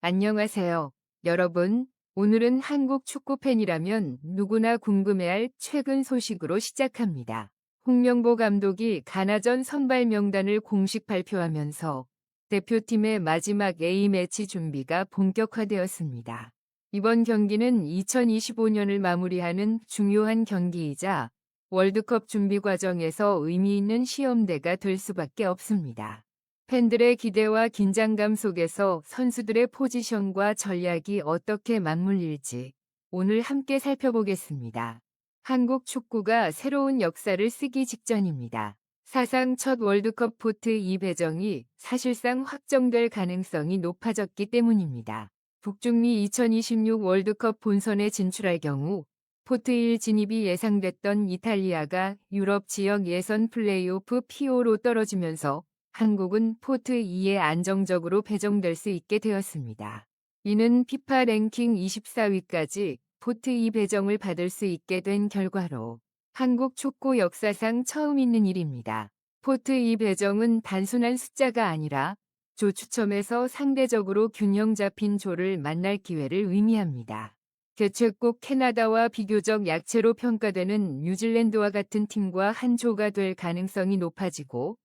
안녕하세요. 여러분, 오늘은 한국 축구 팬이라면 누구나 궁금해할 최근 소식으로 시작합니다. 홍명보 감독이 가나전 선발 명단을 공식 발표하면서 대표팀의 마지막 A매치 준비가 본격화되었습니다. 이번 경기는 2025년을 마무리하는 중요한 경기이자 월드컵 준비 과정에서 의미 있는 시험대가 될 수밖에 없습니다. 팬들의 기대와 긴장감 속에서 선수들의 포지션과 전략이 어떻게 맞물릴지 오늘 함께 살펴보겠습니다. 한국 축구가 새로운 역사를 쓰기 직전입니다. 사상 첫 월드컵 포트 2 배정이 사실상 확정될 가능성이 높아졌기 때문입니다. 북중미 2026 월드컵 본선에 진출할 경우 포트 1 진입이 예상됐던 이탈리아가 유럽 지역 예선 플레이오프 PO로 떨어지면서 한국은 포트 2에 안정적으로 배정될 수 있게 되었습니다. 이는 피파 랭킹 24위까지 포트 2 배정을 받을 수 있게 된 결과로 한국 축구 역사상 처음 있는 일입니다. 포트 2 배정은 단순한 숫자가 아니라 조 추첨에서 상대적으로 균형 잡힌 조를 만날 기회를 의미합니다. 개최국 캐나다와 비교적 약체로 평가되는 뉴질랜드와 같은 팀과 한 조가 될 가능성이 높아지고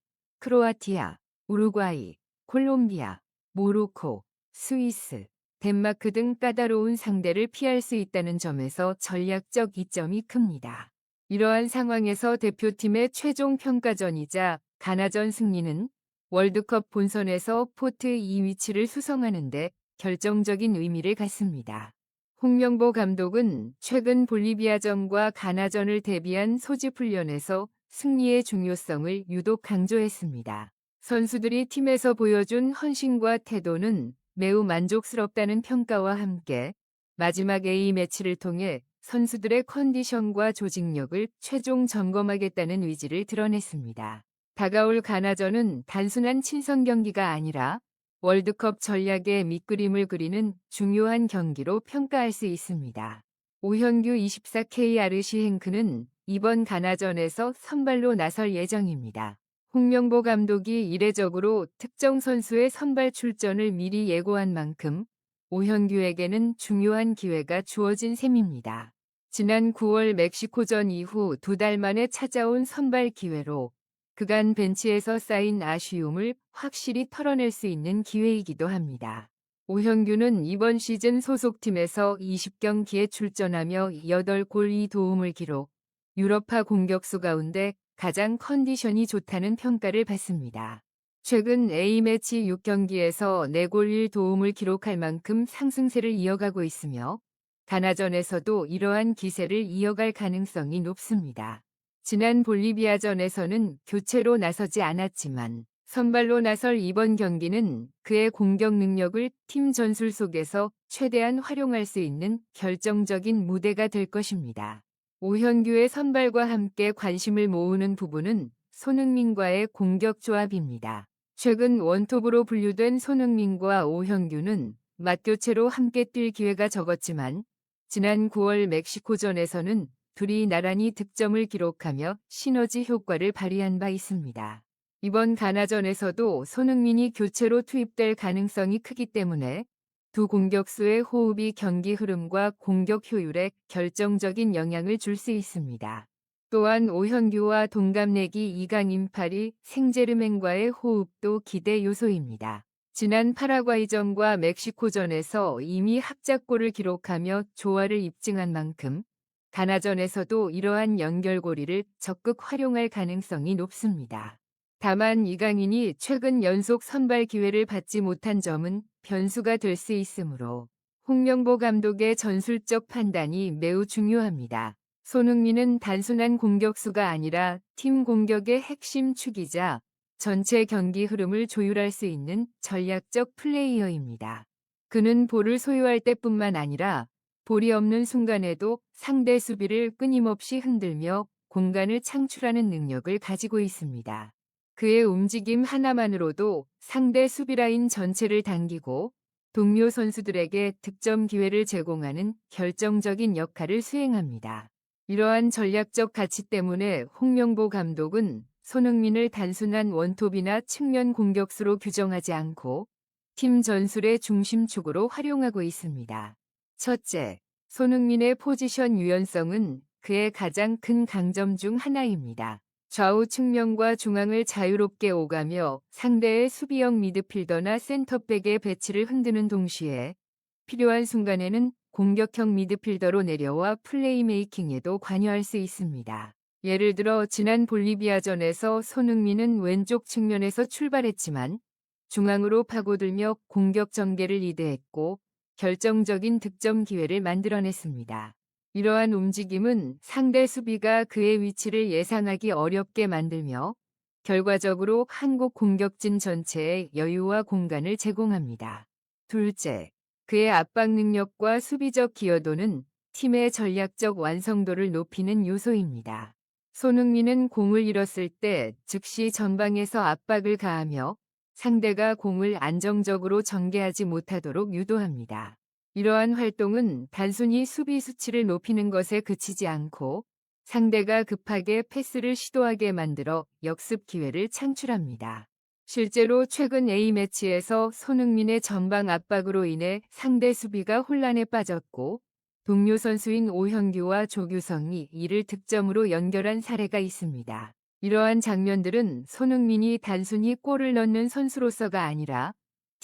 크로아티아, 우루과이, 콜롬비아, 모로코, 스위스, 덴마크 등 까다로운 상대를 피할 수 있다는 점에서 전략적 이점이 큽니다. 이러한 상황에서 대표팀의 최종 평가전이자 가나전 승리는 월드컵 본선에서 포트 2 위치를 수성하는데 결정적인 의미를 갖습니다. 홍명보 감독은 최근 볼리비아전과 가나전을 대비한 소집 훈련에서 승리의 중요성을 유독 강조했습니다. 선수들이 팀에서 보여준 헌신과 태도는 매우 만족스럽다는 평가와 함께 마지막 A매치를 통해 선수들의 컨디션과 조직력을 최종 점검하겠다는 의지를 드러냈습니다. 다가올 가나전은 단순한 친선 경기가 아니라 월드컵 전략의 밑그림을 그리는 중요한 경기로 평가할 수 있습니다. 오현규 24K 아르시 행크는 이번 가나전에서 선발로 나설 예정입니다. 홍명보 감독이 이례적으로 특정 선수의 선발 출전을 미리 예고한 만큼 오현규에게는 중요한 기회가 주어진 셈입니다. 지난 9월 멕시코전 이후 두 달 만에 찾아온 선발 기회로 그간 벤치에서 쌓인 아쉬움을 확실히 털어낼 수 있는 기회이기도 합니다. 오현규는 이번 시즌 소속팀에서 20경기에 출전하며 8골 2도움을 기록, 유럽파 공격수 가운데 가장 컨디션이 좋다는 평가를 받습니다. 최근 A매치 6경기에서 4골 1도움을 기록할 만큼 상승세를 이어가고 있으며 가나전에서도 이러한 기세를 이어갈 가능성이 높습니다. 지난 볼리비아전에서는 교체로 나서지 않았지만 선발로 나설 이번 경기는 그의 공격 능력을 팀 전술 속에서 최대한 활용할 수 있는 결정적인 무대가 될 것입니다. 오현규의 선발과 함께 관심을 모으는 부분은 손흥민과의 공격 조합입니다. 최근 원톱으로 분류된 손흥민과 오현규는 맞교체로 함께 뛸 기회가 적었지만 지난 9월 멕시코전에서는 둘이 나란히 득점을 기록하며 시너지 효과를 발휘한 바 있습니다. 이번 가나전에서도 손흥민이 교체로 투입될 가능성이 크기 때문에 두 공격수의 호흡이 경기 흐름과 공격 효율에 결정적인 영향을 줄 수 있습니다. 또한 오현규와 동갑내기 이강인팔이 생제르맹과의 호흡도 기대 요소입니다. 지난 파라과이전과 멕시코전에서 이미 합작골을 기록하며 조화를 입증한 만큼 가나전에서도 이러한 연결고리를 적극 활용할 가능성이 높습니다. 다만 이강인이 최근 연속 선발 기회를 받지 못한 점은 변수가 될 수 있으므로 홍명보 감독의 전술적 판단이 매우 중요합니다. 손흥민은 단순한 공격수가 아니라 팀 공격의 핵심 축이자 전체 경기 흐름을 조율할 수 있는 전략적 플레이어입니다. 그는 볼을 소유할 때뿐만 아니라 볼이 없는 순간에도 상대 수비를 끊임없이 흔들며 공간을 창출하는 능력을 가지고 있습니다. 그의 움직임 하나만으로도 상대 수비라인 전체를 당기고 동료 선수들에게 득점 기회를 제공하는 결정적인 역할을 수행합니다. 이러한 전략적 가치 때문에 홍명보 감독은 손흥민을 단순한 원톱이나 측면 공격수로 규정하지 않고 팀 전술의 중심축으로 활용하고 있습니다. 첫째, 손흥민의 포지션 유연성은 그의 가장 큰 강점 중 하나입니다. 좌우 측면과 중앙을 자유롭게 오가며 상대의 수비형 미드필더나 센터백의 배치를 흔드는 동시에 필요한 순간에는 공격형 미드필더로 내려와 플레이메이킹에도 관여할 수 있습니다. 예를 들어 지난 볼리비아전에서 손흥민은 왼쪽 측면에서 출발했지만 중앙으로 파고들며 공격 전개를 리드했고 결정적인 득점 기회를 만들어냈습니다. 이러한 움직임은 상대 수비가 그의 위치를 예상하기 어렵게 만들며 결과적으로 한국 공격진 전체에 여유와 공간을 제공합니다. 둘째, 그의 압박 능력과 수비적 기여도는 팀의 전략적 완성도를 높이는 요소입니다. 손흥민은 공을 잃었을 때 즉시 전방에서 압박을 가하며 상대가 공을 안정적으로 전개하지 못하도록 유도합니다. 이러한 활동은 단순히 수비 수치를 높이는 것에 그치지 않고 상대가 급하게 패스를 시도하게 만들어 역습 기회를 창출합니다. 실제로 최근 A매치에서 손흥민의 전방 압박으로 인해 상대 수비가 혼란에 빠졌고 동료 선수인 오현규와 조규성이 이를 득점으로 연결한 사례가 있습니다. 이러한 장면들은 손흥민이 단순히 골을 넣는 선수로서가 아니라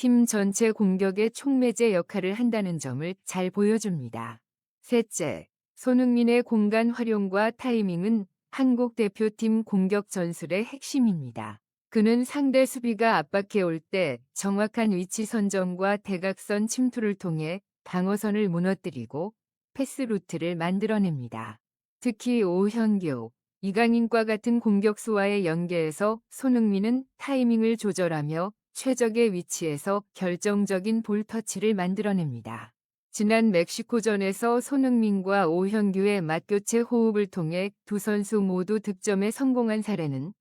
팀 전체 공격의 촉매제 역할을 한다는 점을 잘 보여줍니다. 셋째, 손흥민의 공간 활용과 타이밍은 한국 대표팀 공격 전술의 핵심입니다. 그는 상대 수비가 압박해 올 때 정확한 위치 선정과 대각선 침투를 통해 방어선을 무너뜨리고 패스 루트를 만들어냅니다. 특히 오현교, 이강인과 같은 공격수와의 연계에서 손흥민은 타이밍을 조절하며 최적의 위치에서 결정적인 볼 터치를 만들어냅니다. 지난 멕시코전에서 손흥민과 오현규의 맞교체 호흡을 통해 두 선수 모두 득점에 성공한 사례는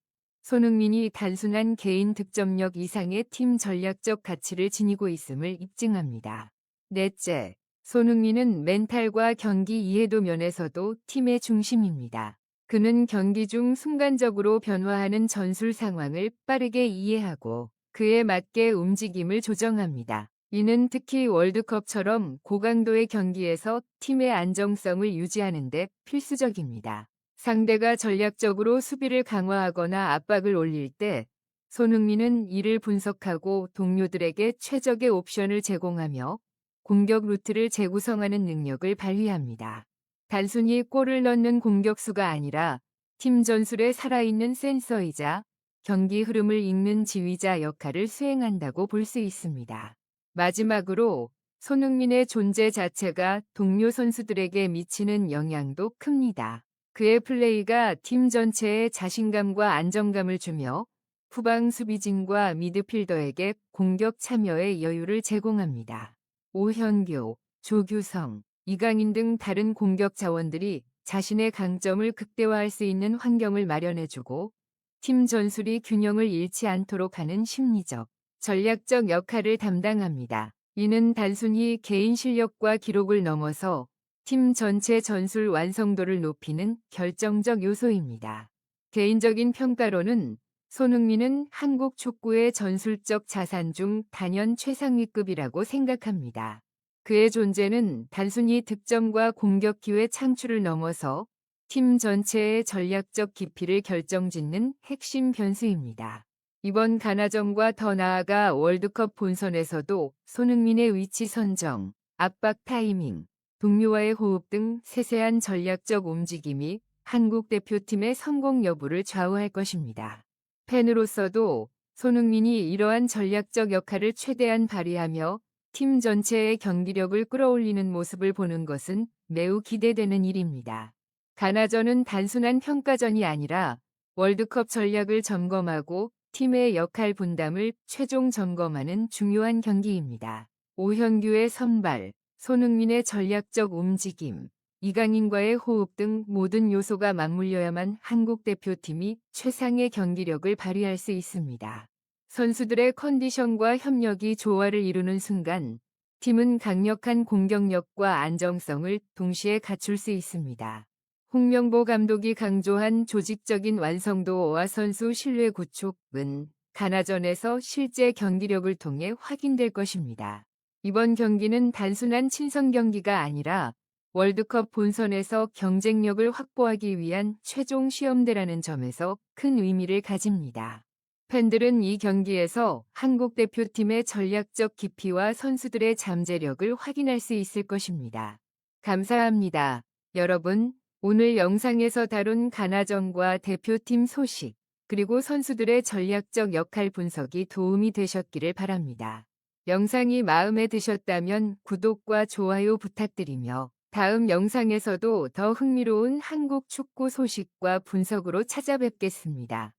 손흥민이 단순한 개인 득점력 이상의 팀 전략적 가치를 지니고 있음을 입증합니다. 넷째, 손흥민은 멘탈과 경기 이해도 면에서도 팀의 중심입니다. 그는 경기 중 순간적으로 변화하는 전술 상황을 빠르게 이해하고 그에 맞게 움직임을 조정합니다. 이는 특히 월드컵처럼 고강도의 경기에서 팀의 안정성을 유지하는 데 필수적입니다. 상대가 전략적으로 수비를 강화하거나 압박을 올릴 때 손흥민은 이를 분석하고 동료들에게 최적의 옵션을 제공하며 공격 루트를 재구성하는 능력을 발휘합니다. 단순히 골을 넣는 공격수가 아니라 팀 전술에 살아있는 센서이자 경기 흐름을 읽는 지휘자 역할을 수행한다고 볼 수 있습니다. 마지막으로 손흥민의 존재 자체가 동료 선수들에게 미치는 영향도 큽니다. 그의 플레이가 팀 전체에 자신감과 안정감을 주며 후방 수비진과 미드필더에게 공격 참여의 여유를 제공합니다. 오현교, 조규성, 이강인 등 다른 공격 자원들이 자신의 강점을 극대화할 수 있는 환경을 마련해주고 팀 전술이 균형을 잃지 않도록 하는 심리적, 전략적 역할을 담당합니다. 이는 단순히 개인 실력과 기록을 넘어서 팀 전체 전술 완성도를 높이는 결정적 요소입니다. 개인적인 평가로는 손흥민은 한국 축구의 전술적 자산 중 단연 최상위급이라고 생각합니다. 그의 존재는 단순히 득점과 공격 기회 창출을 넘어서 팀 전체의 전략적 깊이를 결정짓는 핵심 변수입니다. 이번 가나전과 더 나아가 월드컵 본선에서도 손흥민의 위치 선정, 압박 타이밍, 동료와의 호흡 등 세세한 전략적 움직임이 한국 대표팀의 성공 여부를 좌우할 것입니다. 팬으로서도 손흥민이 이러한 전략적 역할을 최대한 발휘하며 팀 전체의 경기력을 끌어올리는 모습을 보는 것은 매우 기대되는 일입니다. 가나전은 단순한 평가전이 아니라 월드컵 전략을 점검하고 팀의 역할 분담을 최종 점검하는 중요한 경기입니다. 오현규의 선발, 손흥민의 전략적 움직임, 이강인과의 호흡 등 모든 요소가 맞물려야만 한국 대표팀이 최상의 경기력을 발휘할 수 있습니다. 선수들의 컨디션과 협력이 조화를 이루는 순간 팀은 강력한 공격력과 안정성을 동시에 갖출 수 있습니다. 홍명보 감독이 강조한 조직적인 완성도와 선수 신뢰 구축은 가나전에서 실제 경기력을 통해 확인될 것입니다. 이번 경기는 단순한 친선 경기가 아니라 월드컵 본선에서 경쟁력을 확보하기 위한 최종 시험대라는 점에서 큰 의미를 가집니다. 팬들은 이 경기에서 한국 대표팀의 전략적 깊이와 선수들의 잠재력을 확인할 수 있을 것입니다. 감사합니다. 여러분, 오늘 영상에서 다룬 가나전과 대표팀 소식, 그리고 선수들의 전략적 역할 분석이 도움이 되셨기를 바랍니다. 영상이 마음에 드셨다면 구독과 좋아요 부탁드리며 다음 영상에서도 더 흥미로운 한국 축구 소식과 분석으로 찾아뵙겠습니다.